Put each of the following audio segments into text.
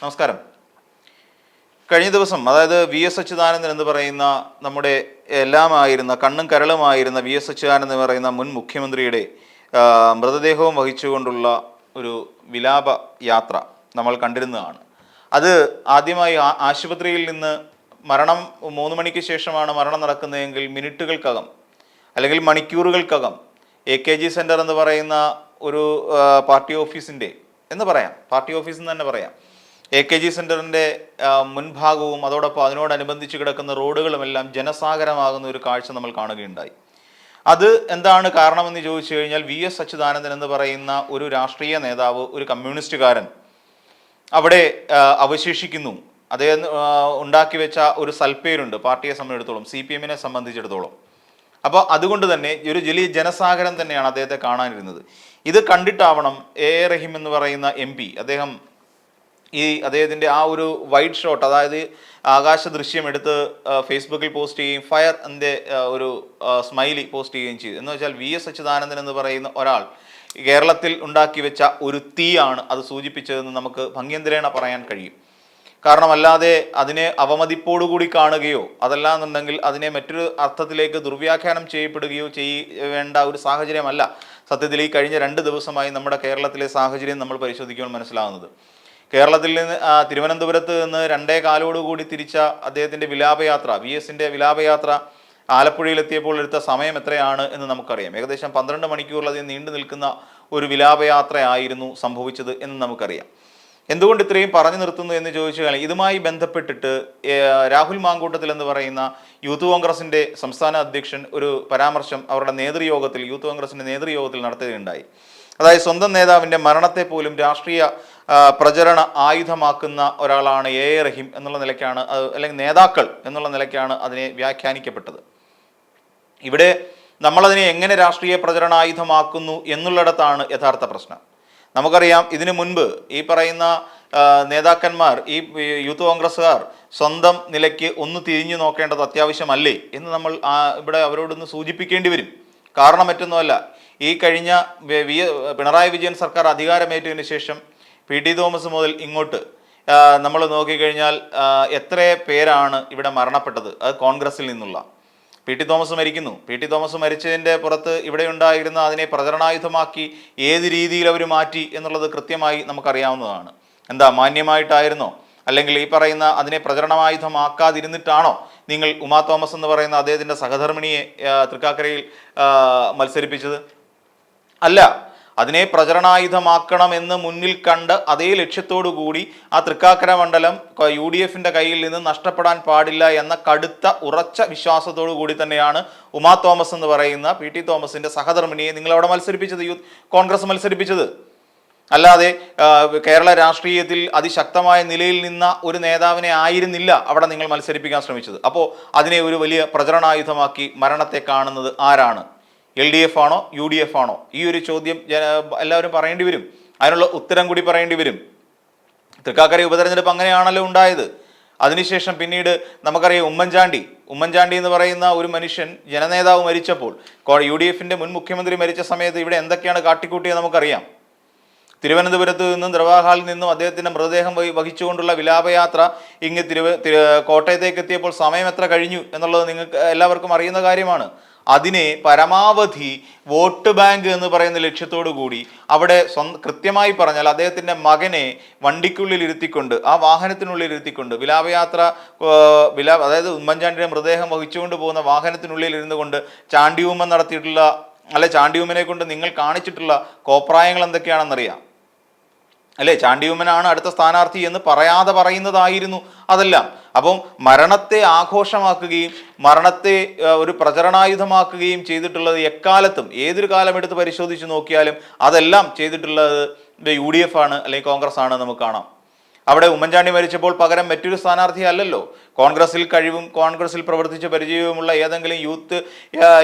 നമസ്കാരം. കഴിഞ്ഞ ദിവസം അതായത് വി എസ് അച്യുതാനന്ദൻ എന്ന് പറയുന്ന നമ്മുടെ എല്ലാമായിരുന്ന കണ്ണും കരളുമായിരുന്ന വി എസ് അച്യുതാനന്ദൻ എന്ന് പറയുന്ന മുൻ മുഖ്യമന്ത്രിയുടെ മൃതദേഹവും വഹിച്ചുകൊണ്ടുള്ള ഒരു വിലാപ യാത്ര നമ്മൾ കണ്ടിരുന്നതാണ്. അത് ആദ്യമായി ആശുപത്രിയിൽ നിന്ന് മരണം മൂന്ന് മണിക്ക് ശേഷമാണ് മരണം നടക്കുന്നതെങ്കിൽ മിനിറ്റുകൾക്കകം അല്ലെങ്കിൽ മണിക്കൂറുകൾക്കകം എ കെ ജി സെന്റർ എന്ന് പറയുന്ന ഒരു പാർട്ടി ഓഫീസിന്റെ എന്ന് പറയാം. പാർട്ടി ഓഫീസ് എന്ന് തന്നെ പറയാം. എ കെ ജി സെന്ററിന്റെ മുൻഭാഗവും അതോടൊപ്പം അതിനോടനുബന്ധിച്ച് കിടക്കുന്ന റോഡുകളുമെല്ലാം ജനസാഗരമാകുന്ന ഒരു കാഴ്ച നമ്മൾ കാണുകയുണ്ടായി. അത് എന്താണ് കാരണമെന്ന് ചോദിച്ചു കഴിഞ്ഞാൽ വി എസ് അച്യുതാനന്ദൻ എന്ന് പറയുന്ന ഒരു രാഷ്ട്രീയ നേതാവ് ഒരു കമ്മ്യൂണിസ്റ്റുകാരൻ അവിടെ അവശേഷിക്കുന്നു. അദ്ദേഹം ഉണ്ടാക്കി വെച്ച ഒരു സൽപ്പേരുണ്ട് പാർട്ടിയെ സംബന്ധിച്ചിടത്തോളം സി പി എമ്മിനെ സംബന്ധിച്ചിടത്തോളം. അപ്പോൾ അതുകൊണ്ട് തന്നെ ഒരു വലിയ ജനസാഗരം തന്നെയാണ് അദ്ദേഹത്തെ കാണാനിരുന്നത്. ഇത് കണ്ടിട്ടാവണം എ എ റഹീം എന്ന് പറയുന്ന എം പി അദ്ദേഹം ഈ അദ്ദേഹത്തിന്റെ ആ ഒരു വൈഡ് ഷോട്ട് അതായത് ആകാശ ദൃശ്യം എടുത്ത് ഫേസ്ബുക്കിൽ പോസ്റ്റ് ചെയ്യുകയും ഫയർ എന്റെ ഒരു സ്മൈലി പോസ്റ്റ് ചെയ്യുകയും ചെയ്തു. എന്ന് വെച്ചാൽ വി എസ് അച്യുതാനന്ദൻ എന്ന് പറയുന്ന ഒരാൾ കേരളത്തിൽ ഉണ്ടാക്കി വെച്ച ഒരു തീയാണ് അത് സൂചിപ്പിച്ചതെന്ന് നമുക്ക് ഭംഗ്യന്തരേണ പറയാൻ കഴിയും. കാരണം അല്ലാതെ അതിനെ അവമതിപ്പോടുകൂടി കാണുകയോ അതല്ലാന്നുണ്ടെങ്കിൽ അതിനെ മറ്റൊരു അർത്ഥത്തിലേക്ക് ദുർവ്യാഖ്യാനം ചെയ്യപ്പെടുകയോ ചെയ്യേണ്ട ഒരു സാഹചര്യമല്ല. സത്യത്തിൽ ഈ കഴിഞ്ഞ രണ്ട് ദിവസമായി നമ്മുടെ കേരളത്തിലെ സാഹചര്യം നമ്മൾ പരിശോധിക്കുമ്പോൾ മനസ്സിലാകുന്നത് കേരളത്തിൽ നിന്ന് തിരുവനന്തപുരത്ത് നിന്ന് രണ്ടേ കാലോടുകൂടി തിരിച്ച അദ്ദേഹത്തിന്റെ വിലാപയാത്ര വി എസിന്റെ വിലാപയാത്ര ആലപ്പുഴയിലെത്തിയപ്പോൾ എടുത്ത സമയം എത്രയാണ് എന്ന് നമുക്കറിയാം. ഏകദേശം പന്ത്രണ്ട് മണിക്കൂറിലധികം നീണ്ടു നിൽക്കുന്ന ഒരു വിലാപയാത്രയായിരുന്നു സംഭവിച്ചത് എന്ന് നമുക്കറിയാം. എന്തുകൊണ്ട് ഇത്രയും പറഞ്ഞു നിർത്തുന്നു എന്ന് ചോദിച്ചു കഴിഞ്ഞാൽ ഇതുമായി ബന്ധപ്പെട്ടിട്ട് രാഹുൽ മാങ്കൂട്ടത്തിൽ എന്ന് പറയുന്ന യൂത്ത് കോൺഗ്രസിന്റെ സംസ്ഥാന അധ്യക്ഷൻ ഒരു പരാമർശം അവരുടെ നേതൃയോഗത്തിൽ യൂത്ത് കോൺഗ്രസിന്റെ നേതൃയോഗത്തിൽ നടത്തുകയുണ്ടായി. അതായത് സ്വന്തം നേതാവിന്റെ മരണത്തെ പോലും രാഷ്ട്രീയ പ്രചരണ ആയുധമാക്കുന്ന ഒരാളാണ് എ റഹീം എന്നുള്ള നിലയ്ക്കാണ് അല്ലെങ്കിൽ നേതാക്കൾ എന്നുള്ള നിലയ്ക്കാണ് അതിനെ വ്യാഖ്യാനിക്കപ്പെട്ടത്. ഇവിടെ നമ്മളതിനെ എങ്ങനെ രാഷ്ട്രീയ പ്രചരണായുധമാക്കുന്നു എന്നുള്ളിടത്താണ് യഥാർത്ഥ പ്രശ്നം. നമുക്കറിയാം ഇതിനു മുൻപ് ഈ പറയുന്ന നേതാക്കന്മാർ ഈ യൂത്ത് കോൺഗ്രസ്സുകാർ സ്വന്തം നിലയ്ക്ക് ഒന്ന് തിരിഞ്ഞു നോക്കേണ്ടത് അത്യാവശ്യമല്ലേ എന്ന് നമ്മൾ ഇവിടെ അവരോടൊന്ന് സൂചിപ്പിക്കേണ്ടി വരും. കാരണം മറ്റൊന്നുമല്ല ഈ കഴിഞ്ഞ പിണറായി വിജയൻ സർക്കാർ അധികാരമേറ്റതിനു ശേഷം പി ടി തോമസ് മുതൽ ഇങ്ങോട്ട്. നമ്മൾ നോക്കിക്കഴിഞ്ഞാൽ എത്ര പേരാണ് ഇവിടെ മരണപ്പെട്ടത്? അത് കോൺഗ്രസിൽ നിന്നുള്ള. പി ടി തോമസ് മരിക്കുന്നു. പി ടി തോമസ് മരിച്ചതിന്റെ പുറത്ത് ഇവിടെ ഉണ്ടായിരുന്ന അതിനെ പ്രചരണായുധമാക്കി ഏത് രീതിയിൽ അവർ മാറ്റി എന്നുള്ളത് കൃത്യമായി നമുക്കറിയാവുന്നതാണ്. എന്താ മാന്യമായിട്ടായിരുന്നോ? അല്ലെങ്കിൽ ഈ പറയുന്ന അതിനെ പ്രചരണമായുധമാക്കാതിരുന്നിട്ടാണോ നിങ്ങൾ ഉമാ തോമസ് എന്ന് പറയുന്ന അദ്ദേഹത്തിന്റെ സഹധർമ്മിണിയെ തൃക്കാക്കരയിൽ മത്സരിപ്പിച്ചത്? അല്ല അതിനെ പ്രചരണായുധമാക്കണമെന്ന് മുന്നിൽ കണ്ട് അതേ ലക്ഷ്യത്തോടു കൂടി ആ തൃക്കാക്കര മണ്ഡലം യു ഡി എഫിന്റെ കയ്യിൽ നിന്ന് നഷ്ടപ്പെടാൻ പാടില്ല എന്ന കടുത്ത ഉറച്ച വിശ്വാസത്തോടു കൂടി തന്നെയാണ് ഉമാ തോമസ് എന്ന് പറയുന്ന പി ടി തോമസിന്റെ സഹധർമ്മിണിയെ നിങ്ങൾ അവിടെ മത്സരിപ്പിച്ചത് യൂത്ത് കോൺഗ്രസ് മത്സരിപ്പിച്ചത്. അല്ലാതെ കേരള രാഷ്ട്രീയത്തിൽ അതിശക്തമായ നിലയിൽ നിന്ന ഒരു നേതാവിനെ ആയിരുന്നില്ല അവിടെ നിങ്ങൾ മത്സരിപ്പിക്കാൻ ശ്രമിച്ചത്. അപ്പോൾ അതിനെ ഒരു വലിയ പ്രചരണായുധമാക്കി മരണത്തെ കാണുന്നത് ആരാണ്? എൽ ഡി എഫ് ആണോ യു ഡി എഫ് ആണോ? ഈ ഒരു ചോദ്യം എല്ലാവരും പറയേണ്ടി വരും. അതിനുള്ള ഉത്തരം കൂടി പറയേണ്ടി വരും. തൃക്കാക്കര ഉപതെരഞ്ഞെടുപ്പ് അങ്ങനെയാണല്ലോ ഉണ്ടായത്. അതിനുശേഷം പിന്നീട് നമുക്കറിയാം ഉമ്മൻചാണ്ടി. ഉമ്മൻചാണ്ടി എന്ന് പറയുന്ന ഒരു മനുഷ്യൻ ജനനേതാവ് മരിച്ചപ്പോൾ യു ഡി എഫിന്റെ മുൻ മുഖ്യമന്ത്രി മരിച്ച സമയത്ത് ഇവിടെ എന്തൊക്കെയാണ് കാട്ടിക്കൂട്ടിയത് നമുക്കറിയാം. തിരുവനന്തപുരത്ത് നിന്നും ദ്രവാഹാളിൽ നിന്നും അദ്ദേഹത്തിന്റെ മൃതദേഹം വഹി- വഹിച്ചുകൊണ്ടുള്ള വിലാപയാത്ര ഇങ്ങ് തിരുവ കോട്ടയത്തേക്ക് എത്തിയപ്പോൾ സമയം എത്ര കഴിഞ്ഞു എന്നുള്ളത് നിങ്ങൾക്ക് എല്ലാവർക്കും അറിയുന്ന കാര്യമാണ്. അതിനെ പരമാവധി വോട്ട് ബാങ്ക് എന്ന് പറയുന്ന ലക്ഷ്യത്തോടു കൂടി അവിടെ കൃത്യമായി പറഞ്ഞാൽ അദ്ദേഹത്തിന്റെ മകനെ വണ്ടിക്കുള്ളിൽ ഇരുത്തിക്കൊണ്ട് ആ വാഹനത്തിനുള്ളിൽ ഇരുത്തിക്കൊണ്ട് വിലാപയാത്ര വിലാ അതായത് ഉമ്മൻചാണ്ടിയുടെ മൃതദേഹം വഹിച്ചുകൊണ്ട് പോകുന്ന വാഹനത്തിനുള്ളിൽ ഇരുന്നു കൊണ്ട് നടത്തിയിട്ടുള്ള അല്ലെ ചാണ്ടിയൂമ്മനെ കൊണ്ട് നിങ്ങൾ കാണിച്ചിട്ടുള്ള കോപ്രായങ്ങൾ എന്തൊക്കെയാണെന്നറിയാം. അല്ലേ? ചാണ്ടിയുമ്മനാണ് അടുത്ത സ്ഥാനാർത്ഥി എന്ന് പറയാതെ പറയുന്നതായിരുന്നു അതെല്ലാം. അപ്പം മരണത്തെ ആഘോഷമാക്കുകയും മരണത്തെ ഒരു പ്രചരണായുധമാക്കുകയും ചെയ്തിട്ടുള്ളത് എക്കാലത്തും ഏതൊരു കാലം എടുത്ത് പരിശോധിച്ച് നോക്കിയാലും അതെല്ലാം ചെയ്തിട്ടുള്ളത് യു ഡി എഫ് ആണ് അല്ലെങ്കിൽ കോൺഗ്രസ് ആണ് നമുക്ക് കാണാം. അവിടെ ഉമ്മൻചാണ്ടി മരിച്ചപ്പോൾ പകരം മറ്റൊരു സ്ഥാനാർത്ഥി അല്ലല്ലോ കോൺഗ്രസിൽ കഴിവും കോൺഗ്രസിൽ പ്രവർത്തിച്ച പരിചയവുമുള്ള ഏതെങ്കിലും യൂത്ത്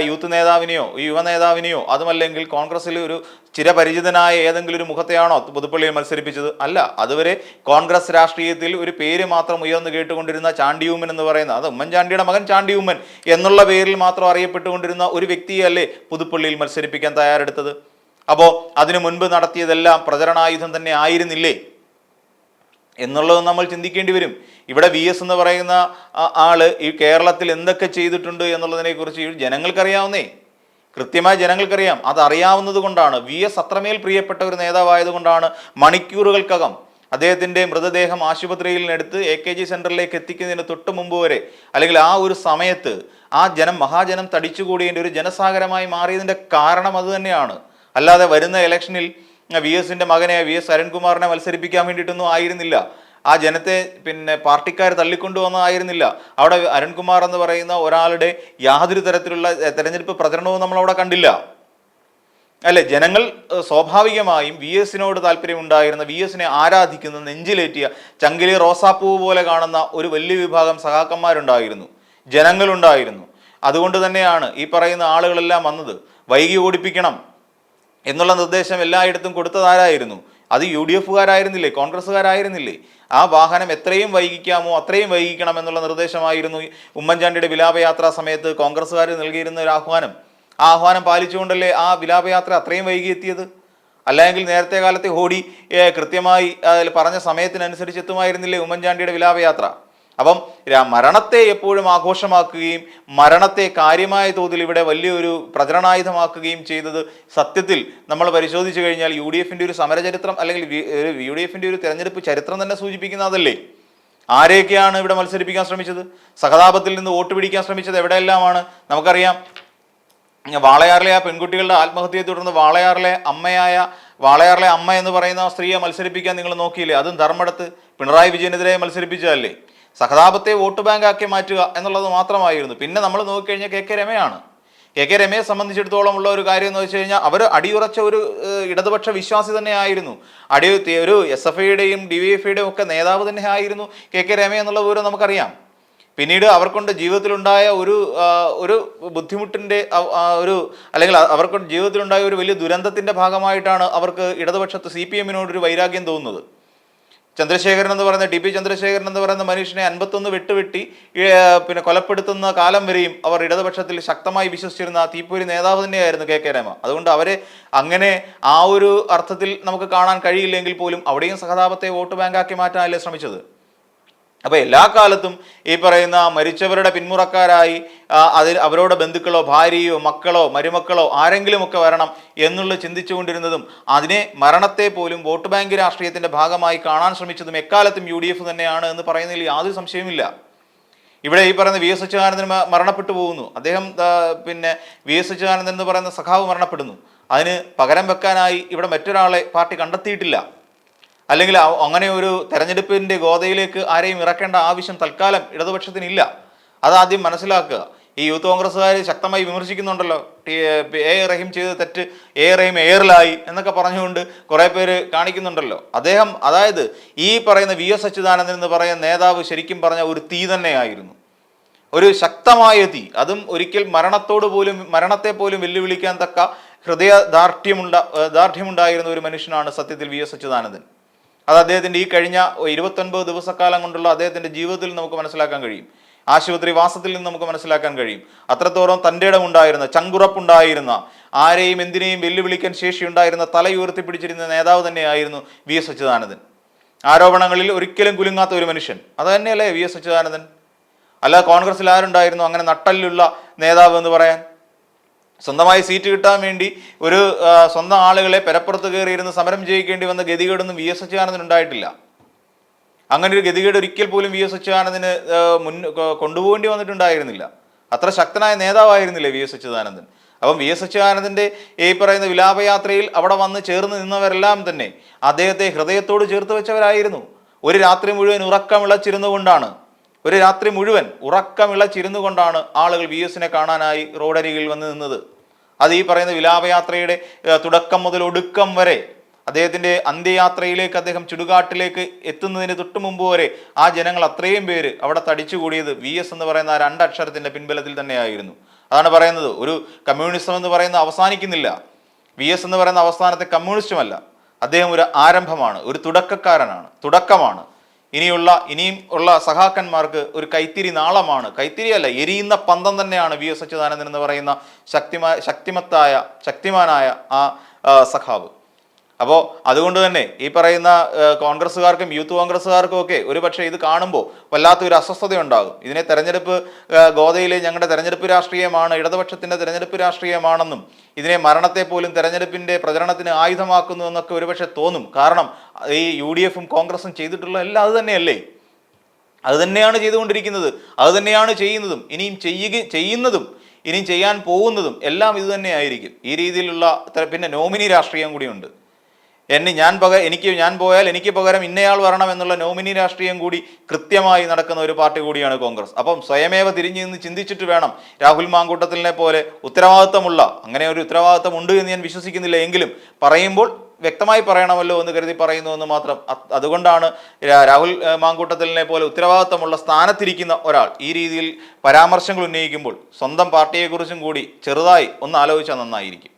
യൂത്ത് നേതാവിനെയോ യുവ നേതാവിനെയോ അതുമല്ലെങ്കിൽ കോൺഗ്രസിൽ ഒരു ചിരപരിചിതനായ ഏതെങ്കിലും ഒരു മുഖത്തെയാണോ പുതുപ്പള്ളിയിൽ മത്സരിപ്പിച്ചത്? അല്ല അതുവരെ കോൺഗ്രസ് രാഷ്ട്രീയത്തിൽ ഒരു പേര് മാത്രം ഉയർന്നു കേട്ടുകൊണ്ടിരുന്ന ചാണ്ടിയൂമൻ എന്ന് പറയുന്ന അത് ഉമ്മൻചാണ്ടിയുടെ മകൻ ചാണ്ടിയൂമൻ എന്നുള്ള പേരിൽ മാത്രം അറിയപ്പെട്ടുകൊണ്ടിരുന്ന ഒരു വ്യക്തിയല്ലേ പുതുപ്പള്ളിയിൽ മത്സരിപ്പിക്കാൻ തയ്യാറെടുത്തത്? അപ്പോൾ അതിനു മുൻപ് നടത്തിയതെല്ലാം പ്രചരണായുധം തന്നെ ആയിരുന്നില്ലേ? എന്നുള്ളത് നമ്മൾ ചിന്തിക്കേണ്ടി വരും. ഇവിടെ വി എസ് എന്ന് പറയുന്ന ആൾ ഈ കേരളത്തിൽ എന്തൊക്കെ ചെയ്തിട്ടുണ്ട് എന്നുള്ളതിനെ കുറിച്ച് ജനങ്ങൾക്കറിയാവുന്നേ. കൃത്യമായി ജനങ്ങൾക്കറിയാം. അതറിയാവുന്നത് കൊണ്ടാണ്. വി എസ് അത്രമേൽ പ്രിയപ്പെട്ട ഒരു നേതാവായതുകൊണ്ടാണ് മണിക്കൂറുകൾക്കകം അദ്ദേഹത്തിന്റെ മൃതദേഹം ആശുപത്രിയിൽ എടുത്ത് എ കെ ജി സെന്ററിലേക്ക് എത്തിക്കുന്നതിന് തൊട്ട് മുമ്പ് വരെ അല്ലെങ്കിൽ ആ ഒരു സമയത്ത് ആ ജനം മഹാജനം തടിച്ചുകൂടിയതിന്റെ ഒരു ജനസാഗരമായി മാറിയതിന്റെ കാരണം അത് തന്നെയാണ്. അല്ലാതെ വരുന്ന ഇലക്ഷനിൽ വി എസിന്റെ മകനെ വി എസ് അരുൺകുമാറിനെ മത്സരിപ്പിക്കാൻ വേണ്ടിയിട്ടൊന്നും ആയിരുന്നില്ല. ആ ജനത്തെ പിന്നെ പാർട്ടിക്കാർ തള്ളിക്കൊണ്ടുവന്നതായിരുന്നില്ല അവിടെ അരുൺകുമാർ എന്ന് പറയുന്ന ഒരാളുടെ യാതൊരു തരത്തിലുള്ള തെരഞ്ഞെടുപ്പ് പ്രചരണവും നമ്മൾ അവിടെ കണ്ടില്ല. അല്ലെ? ജനങ്ങൾ സ്വാഭാവികമായും വി എസിനോട് താല്പര്യമുണ്ടായിരുന്ന വി എസിനെ ആരാധിക്കുന്ന നെഞ്ചിലേറ്റിയ ചങ്കിലി റോസാപ്പൂവ് പോലെ കാണുന്ന ഒരു വലിയ വിഭാഗം സഹാക്കന്മാരുണ്ടായിരുന്നു. ജനങ്ങളുണ്ടായിരുന്നു. അതുകൊണ്ട് തന്നെയാണ് ഈ പറയുന്ന ആളുകളെല്ലാം വന്നത്. വൈകി ഓടിപ്പിക്കണം. എന്നുള്ള നിർദ്ദേശം എല്ലായിടത്തും കൊടുത്തതാരായിരുന്നു? അത് യു ഡി എഫുകാരായിരുന്നില്ലേ? കോൺഗ്രസ്സുകാരായിരുന്നില്ലേ? ആ വാഹനം എത്രയും വൈകിക്കാമോ അത്രയും വൈകിക്കണം എന്നുള്ള നിർദ്ദേശമായിരുന്നു ഉമ്മൻചാണ്ടിയുടെ വിലാപയാത്രാ സമയത്ത് കോൺഗ്രസ്സുകാർ നൽകിയിരുന്ന ഒരു ആഹ്വാനം. ആ ആഹ്വാനം പാലിച്ചുകൊണ്ടല്ലേ ആ വിലാപയാത്ര അത്രയും വൈകി എത്തിയത് അല്ലെങ്കിൽ നേരത്തെ കാലത്തെ ഓടി കൃത്യമായി പറഞ്ഞ സമയത്തിനനുസരിച്ച് എത്തുമായിരുന്നില്ലേ ഉമ്മൻചാണ്ടിയുടെ വിലാപയാത്ര? അപ്പം മരണത്തെ എപ്പോഴും ആഘോഷമാക്കുകയും മരണത്തെ കാര്യമായ തോതിൽ ഇവിടെ വലിയൊരു പ്രചരണായുധമാക്കുകയും ചെയ്തത് സത്യത്തിൽ നമ്മൾ പരിശോധിച്ചു കഴിഞ്ഞാൽ യു ഡി എഫിന്റെ ഒരു സമരചരിത്രം അല്ലെങ്കിൽ യു ഡി എഫിന്റെ ഒരു തെരഞ്ഞെടുപ്പ് ചരിത്രം തന്നെ സൂചിപ്പിക്കുന്നതല്ലേ ആരെയൊക്കെയാണ് ഇവിടെ മത്സരിപ്പിക്കാൻ ശ്രമിച്ചത്? സഹതാപത്തിൽ നിന്ന് വോട്ട് പിടിക്കാൻ ശ്രമിച്ചത് എവിടെയെല്ലാമാണ്? നമുക്കറിയാം വാളയാറിലെ ആ പെൺകുട്ടികളുടെ ആത്മഹത്യയെ തുടർന്ന് വാളയാറിലെ അമ്മയായ വാളയാറിലെ അമ്മ എന്ന് പറയുന്ന സ്ത്രീയെ മത്സരിപ്പിക്കാൻ നിങ്ങൾ നോക്കിയില്ലേ? അതും ധർമ്മടത്ത് പിണറായി വിജയനെതിരെ മത്സരിപ്പിച്ചതല്ലേ? സഹതാപത്തെ വോട്ട് ബാങ്ക് ആക്കി മാറ്റുക എന്നുള്ളത് മാത്രമായിരുന്നു. പിന്നെ നമ്മൾ നോക്കിക്കഴിഞ്ഞാൽ കെ കെ രമയാണ്. കെ കെ രമയെ സംബന്ധിച്ചിടത്തോളം ഉള്ള ഒരു കാര്യം എന്ന് വെച്ച് കഴിഞ്ഞാൽ അവർ അടിയുറച്ച ഒരു ഇടതുപക്ഷ വിശ്വാസി തന്നെയായിരുന്നു അടി ഒരു എസ് എഫ് ഐയുടെയും ഡി വി എഫ് ഐയുടെയും ഒക്കെ നേതാവ് തന്നെ ആയിരുന്നു കെ കെ രമ എന്നുള്ള വിവരം നമുക്കറിയാം. പിന്നീട് അവർക്കൊണ്ട് ജീവിതത്തിലുണ്ടായ ഒരു ഒരു ആ, ഒരു അല്ലെങ്കിൽ അവർക്കൊണ്ട് ജീവിതത്തിലുണ്ടായ ഒരു വലിയ ദുരന്തത്തിന്റെ ഭാഗമായിട്ടാണ് അവർക്ക് ഇടതുപക്ഷത്ത് സി പി എമ്മിനോടൊരു വൈരാഗ്യം തോന്നുന്നത്. ചന്ദ്രശേഖരൻ എന്ന് പറയുന്ന ടി പി ചന്ദ്രശേഖരൻ എന്ന് പറയുന്ന മനുഷ്യനെ അൻപത്തൊന്ന് വെട്ടുവെട്ടി പിന്നെ കൊലപ്പെടുത്തുന്ന കാലം വരെയും അവർ ഇടതുപക്ഷത്തിൽ ശക്തമായി വിശ്വസിച്ചിരുന്ന തീപ്പൊരി നേതാവ് തന്നെയായിരുന്നു കെ കെ രമ. അതുകൊണ്ട് അവരെ അങ്ങനെ ആ ഒരു അർത്ഥത്തിൽ നമുക്ക് കാണാൻ കഴിയില്ലെങ്കിൽ പോലും അവിടെയും സഹതാപത്തെ വോട്ട് ബാങ്കാക്കി മാറ്റാനല്ലേ ശ്രമിച്ചത്? അപ്പൊ എല്ലാ കാലത്തും ഈ പറയുന്ന മരിച്ചവരുടെ പിന്മുറക്കാരായി അതിൽ അവരുടെ ബന്ധുക്കളോ ഭാര്യയോ മക്കളോ മരുമക്കളോ ആരെങ്കിലുമൊക്കെ വരണം എന്നുള്ള ചിന്തിച്ചുകൊണ്ടിരുന്നതും അതിനെ മരണത്തെ പോലും വോട്ട് ബാങ്ക് രാഷ്ട്രീയത്തിന്റെ ഭാഗമായി കാണാൻ ശ്രമിച്ചതും എക്കാലത്തും യു തന്നെയാണ് എന്ന് പറയുന്നതിൽ യാതൊരു സംശയവുമില്ല. ഇവിടെ ഈ പറയുന്ന വി എസ് അച്യുതാനന്ദൻ മരണപ്പെട്ടു പോകുന്നു. അദ്ദേഹം പിന്നെ വി എസ് അച്യുതാനന്ദൻ എന്ന് പറയുന്ന സഖാവ് മരണപ്പെടുന്നു. അതിന് പകരം വെക്കാനായി ഇവിടെ മറ്റൊരാളെ പാർട്ടി കണ്ടെത്തിയിട്ടില്ല. അല്ലെങ്കിൽ അങ്ങനെ ഒരു തെരഞ്ഞെടുപ്പിന്റെ ഗോതയിലേക്ക് ആരെയും ഇറക്കേണ്ട ആവശ്യം തൽക്കാലം ഇടതുപക്ഷത്തിനില്ല. അതാദ്യം മനസ്സിലാക്കുക. ഈ യൂത്ത് കോൺഗ്രസ്സുകാർ ശക്തമായി വിമർശിക്കുന്നുണ്ടല്ലോ. എ റഹീം ചെയ്ത തെറ്റ് എ റഹീം എയറിലായി എന്നൊക്കെ പറഞ്ഞുകൊണ്ട് കുറേ പേര് കാണിക്കുന്നുണ്ടല്ലോ. അദ്ദേഹം അതായത് ഈ പറയുന്ന വി എസ് അച്യുതാനന്ദൻ എന്ന് പറയുന്ന നേതാവ് ശരിക്കും പറഞ്ഞ ഒരു തീ തന്നെയായിരുന്നു. ഒരു ശക്തമായ തീ. അതും ഒരിക്കൽ മരണത്തോട് പോലും മരണത്തെ പോലും വെല്ലുവിളിക്കാൻ തക്ക ഹൃദയ ദാർഢ്യമുണ്ട ദാർഢ്യമുണ്ടായിരുന്ന ഒരു മനുഷ്യനാണ് സത്യത്തിൽ വി എസ് അച്യുതാനന്ദൻ. അത് അദ്ദേഹത്തിന്റെ ഈ കഴിഞ്ഞ ഇരുപത്തൊൻപത് ദിവസക്കാലം കൊണ്ടുള്ള അദ്ദേഹത്തിന്റെ ജീവിതത്തിൽ നമുക്ക് മനസ്സിലാക്കാൻ കഴിയും. ആശുപത്രി വാസത്തിൽ നിന്ന് നമുക്ക് മനസ്സിലാക്കാൻ കഴിയും. അത്രത്തോളം തന്റെ ഇടമുണ്ടായിരുന്ന ചങ്കുറപ്പുണ്ടായിരുന്ന ആരെയും എന്തിനേയും വെല്ലുവിളിക്കാൻ ശേഷിയുണ്ടായിരുന്ന തലയുയർത്തി പിടിച്ചിരുന്ന നേതാവ് തന്നെയായിരുന്നു വി എസ് അച്യുതാനന്ദൻ. ആരോപണങ്ങളിൽ ഒരിക്കലും കുലുങ്ങാത്ത ഒരു മനുഷ്യൻ. അത് തന്നെയല്ലേ വി എസ് അച്യുതാനന്ദൻ? അല്ലാതെ കോൺഗ്രസ്സിൽ ആരുണ്ടായിരുന്നു അങ്ങനെ നട്ടലിലുള്ള നേതാവ് എന്ന് പറയാൻ? സ്വന്തമായി സീറ്റ് കിട്ടാൻ വേണ്ടി ഒരു സ്വന്തം ആളുകളെ പെരപ്പുറത്ത് കയറിയിരുന്ന് സമരം ചെയ്യിക്കേണ്ടി വന്ന ഗതികേടൊന്നും വി എസ് അച്യുതാനന്ദൻ ഉണ്ടായിട്ടില്ല. അങ്ങനെ ഒരു ഗതികേട് ഒരിക്കൽ പോലും വി എസ് അച്യുതാനന്ദന് മുൻ കൊണ്ടുപോകേണ്ടി വന്നിട്ടുണ്ടായിരുന്നില്ല. അത്ര ശക്തനായ നേതാവായിരുന്നില്ലേ വി എസ് അച്യുതാനന്ദൻ? അപ്പം വി എസ് അച്യുതാനന്ദന്റെ ഈ പറയുന്ന വിലാപയാത്രയിൽ അവിടെ വന്ന് ചേർന്ന് നിന്നവരെല്ലാം തന്നെ അദ്ദേഹത്തെ ഹൃദയത്തോട് ചേർത്ത് വെച്ചവരായിരുന്നു. ഒരു രാത്രി മുഴുവൻ ഉറക്കമിളച്ചിരുന്നു കൊണ്ടാണ്. ഒരു രാത്രി മുഴുവൻ ഉറക്കമിളച്ചിരുന്നു കൊണ്ടാണ് ആളുകൾ വി എസിനെ കാണാനായി റോഡരികിൽ വന്ന് നിന്നത്. അത് ഈ പറയുന്ന വിലാപയാത്രയുടെ തുടക്കം മുതൽ ഒടുക്കം വരെ അദ്ദേഹത്തിന്റെ അന്ത്യയാത്രയിലേക്ക് അദ്ദേഹം ചുടുകാട്ടിലേക്ക് എത്തുന്നതിന് തൊട്ടു മുമ്പ് വരെ ആ ജനങ്ങൾ അത്രയും പേര് അവിടെ തടിച്ചുകൂടിയത് വി എസ് എന്ന് പറയുന്ന ആ രണ്ടക്ഷരത്തിന്റെ പിൻബലത്തിൽ തന്നെയായിരുന്നു. അതാണ് പറയുന്നത്. ഒരു കമ്മ്യൂണിസം എന്ന് പറയുന്നത് അവസാനിക്കുന്നില്ല. വി എസ് എന്ന് പറയുന്ന അവസാനത്തെ കമ്മ്യൂണിസ്റ്റുമല്ല. അദ്ദേഹം ഒരു ആരംഭമാണ് ഒരു തുടക്കക്കാരനാണ് തുടക്കമാണ്. ഇനിയുള്ള ഇനിയും ഉള്ള സഹാക്കന്മാർക്ക് ഒരു കൈത്തിരി നാളമാണ്. കൈത്തിരിയല്ല എരിയുന്ന പന്തം തന്നെയാണ് വി എസ് അച്യുതാനന്ദൻ എന്ന് പറയുന്ന ശക്തിമാ ശക്തിമത്തായ ശക്തിമാനായ ആ സഖാവ്. അപ്പോൾ അതുകൊണ്ട് തന്നെ ഈ പറയുന്ന കോൺഗ്രസ്സുകാർക്കും യൂത്ത് കോൺഗ്രസ്സുകാർക്കും ഒക്കെ ഒരു പക്ഷേ ഇത് കാണുമ്പോൾ വല്ലാത്തൊരു അസ്വസ്ഥതയുണ്ടാകും ഇതിനെ തെരഞ്ഞെടുപ്പ് ഗോതയിലെ ഞങ്ങളുടെ തെരഞ്ഞെടുപ്പ് രാഷ്ട്രീയമാണ് ഇടതുപക്ഷത്തിന്റെ തെരഞ്ഞെടുപ്പ് രാഷ്ട്രീയമാണെന്നും ഇതിനെ മരണത്തെ പോലും തെരഞ്ഞെടുപ്പിന്റെ പ്രചരണത്തിന് ആയുധമാക്കുന്നു എന്നൊക്കെ ഒരുപക്ഷെ തോന്നും. കാരണം ഈ യു ഡി എഫും കോൺഗ്രസും ചെയ്തിട്ടുള്ള എല്ലാം അത് തന്നെയല്ലേ? അത് തന്നെയാണ് ചെയ്തുകൊണ്ടിരിക്കുന്നത്. അത് തന്നെയാണ് ചെയ്യുന്നതും. ഇനിയും ചെയ്യുക ചെയ്യുന്നതും ഇനിയും ചെയ്യാൻ പോകുന്നതും എല്ലാം ഇത് തന്നെയായിരിക്കും. ഈ രീതിയിലുള്ള പിന്നെ നോമിനി രാഷ്ട്രീയം കൂടിയുണ്ട്. എന്നെ ഞാൻ പക എനിക്ക് ഞാൻ പോയാൽ എനിക്ക് പകരം ഇന്നയാൾ വരണം എന്നുള്ള നോമിനി രാഷ്ട്രീയം കൂടി കൃത്യമായി നടക്കുന്ന ഒരു പാർട്ടി കൂടിയാണ് കോൺഗ്രസ്. അപ്പം സ്വയമേവ തിരിഞ്ഞു നിന്ന് ചിന്തിച്ചിട്ട് വേണം രാഹുൽ മാങ്കൂട്ടത്തിലിനെ പോലെ ഉത്തരവാദിത്തമുള്ള അങ്ങനെ ഒരു ഉത്തരവാദിത്തം ഉണ്ട് എന്ന് ഞാൻ വിശ്വസിക്കുന്നില്ല എങ്കിലും പറയുമ്പോൾ വ്യക്തമായി പറയണമല്ലോ എന്ന് കരുതി പറയുന്നു എന്ന് മാത്രം. അതുകൊണ്ടാണ് രാഹുൽ മാങ്കൂട്ടത്തിലിനെ പോലെ ഉത്തരവാദിത്തമുള്ള സ്ഥാനത്തിരിക്കുന്ന ഒരാൾ ഈ രീതിയിൽ പരാമർശങ്ങൾ ഉന്നയിക്കുമ്പോൾ സ്വന്തം പാർട്ടിയെക്കുറിച്ചും കൂടി ചെറുതായി ഒന്ന് ആലോചിച്ചാൽ നന്നായിരിക്കും.